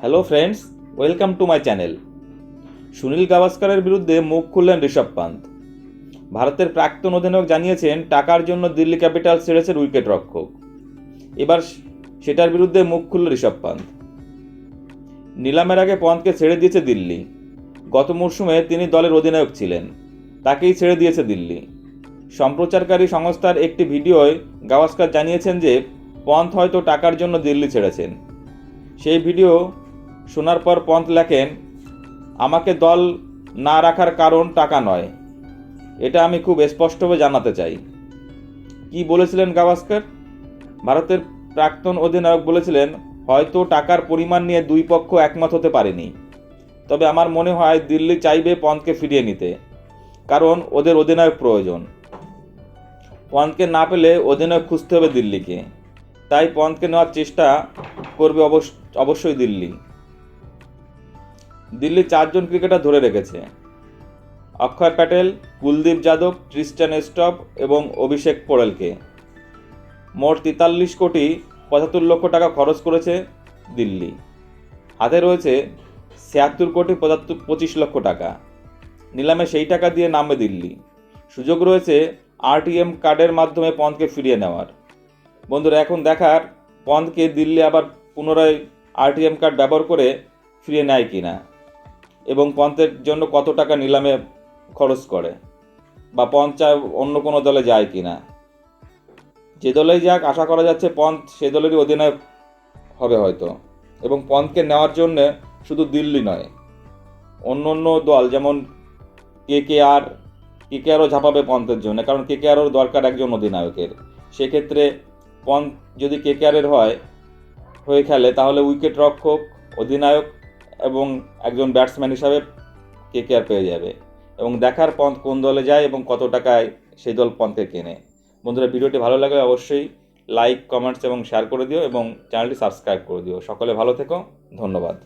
Hello friends welcome to my channel Sunil গাভাস্কারের বিরুদ্ধে মুখ খুললেন ঋষভ পান্ত। ভারতের প্রাক্তন অধিনায়ক জানিয়েছেন, টাকার জন্য দিল্লি ক্যাপিটাল ছেড়েছে উইকেট রক্ষক এবার সেটার বিরুদ্ধে মুখ খুলল ঋষভ পান্ত। নিলামের আগে পন্তকে ছেড়ে দিয়েছে দিল্লি। গত মরশুমে তিনি দলের অধিনায়ক ছিলেন। তাকেই ছেড়ে দিয়েছে দিল্লি। সম্প্রচারকারী সংস্থার একটি ভিডিওয় গাভাস্কার জানিয়েছেন যে পন্থ হয়তো টাকার জন্য দিল্লি ছেড়েছেন। সেই ভিডিও শোনার পর পন্থ লেখেন, আমাকে দল না রাখার কারণ টাকা নয়। এটা আমি খুব স্পষ্টভাবে জানাতে চাই। কি বলেছিলেন গাভাস্কর? ভারতের প্রাক্তন অধিনায়ক বলেছিলেন, হয়তো টাকার পরিমাণ নিয়ে দুই পক্ষ একমত হতে পারেনি। তবে আমার মনে হয় দিল্লি চাইবে পন্থকে ফিরিয়ে নিতে, কারণ ওদের অধিনায়ক প্রয়োজন। পন্থকে না পেলে অধিনায়ক খুঁজতে হবে দিল্লিকে। তাই পন্থকে নেওয়ার চেষ্টা করবে অবশ্য অবশ্যই দিল্লি। দিল্লি চারজন ক্রিকেটার ধরে রেখেছে। অক্ষয় প্যাটেল, কুলদীপ যাদব ক্রিস্টান স্টপ এবং অভিষেক পোড়েলকে। মোট তেতাল্লিশ কোটি পঁচাত্তর লক্ষ টাকা খরচ করেছে দিল্লি। হাতে রয়েছে ছিয়াত্তর কোটি পঁচাত্তর, পঁচিশ লক্ষ টাকা। নিলামে সেই টাকা দিয়ে নামবে দিল্লি। সুযোগ রয়েছে আরটিএম কার্ডের মাধ্যমে পন্থকে ফিরিয়ে নেওয়ার। বন্ধুরা, এখন দেখার পন্থকে দিল্লি আবার পুনরায় আরটিএম কার্ড ব্যবহার করে ফিরিয়ে নেয় কিনা। এবং পন্থের জন্য কত টাকা নিলামে খরচ করে? বা পন্থ চায় অন্য কোনো দলে যায় কি না যে দলেই যাক, আশা করা যাচ্ছে পন্থ সে দলেরই অধিনায়ক হবে হয়তো। এবং পন্থকে নেওয়ার জন্যে শুধু দিল্লি নয়, অন্য অন্য দল যেমন কে কে আর কে কে আরও ঝাঁপাবে পন্থের জন্য, কারণ কে কে আরও দরকার একজন অধিনায়কের। সেক্ষেত্রে পন্থ যদি কে কে আরের হয়, হয়ে খেলে, তাহলে উইকেট রক্ষক, অধিনায়ক এবং একজন ব্যাটসম্যান হিসাবে কে কেয়ার পেয়ে যাবে? এবং দেখার পন্থ কোন দলে যায় এবং কত টাকায় সেই দল পন্থে কেনে? বন্ধুরা, ভিডিওটি ভালো লাগলে অবশ্যই লাইক, কমেন্টস এবং শেয়ার করে দিও এবং চ্যানেলটি সাবস্ক্রাইব করে দিও। সকলে ভালো থেকো। ধন্যবাদ।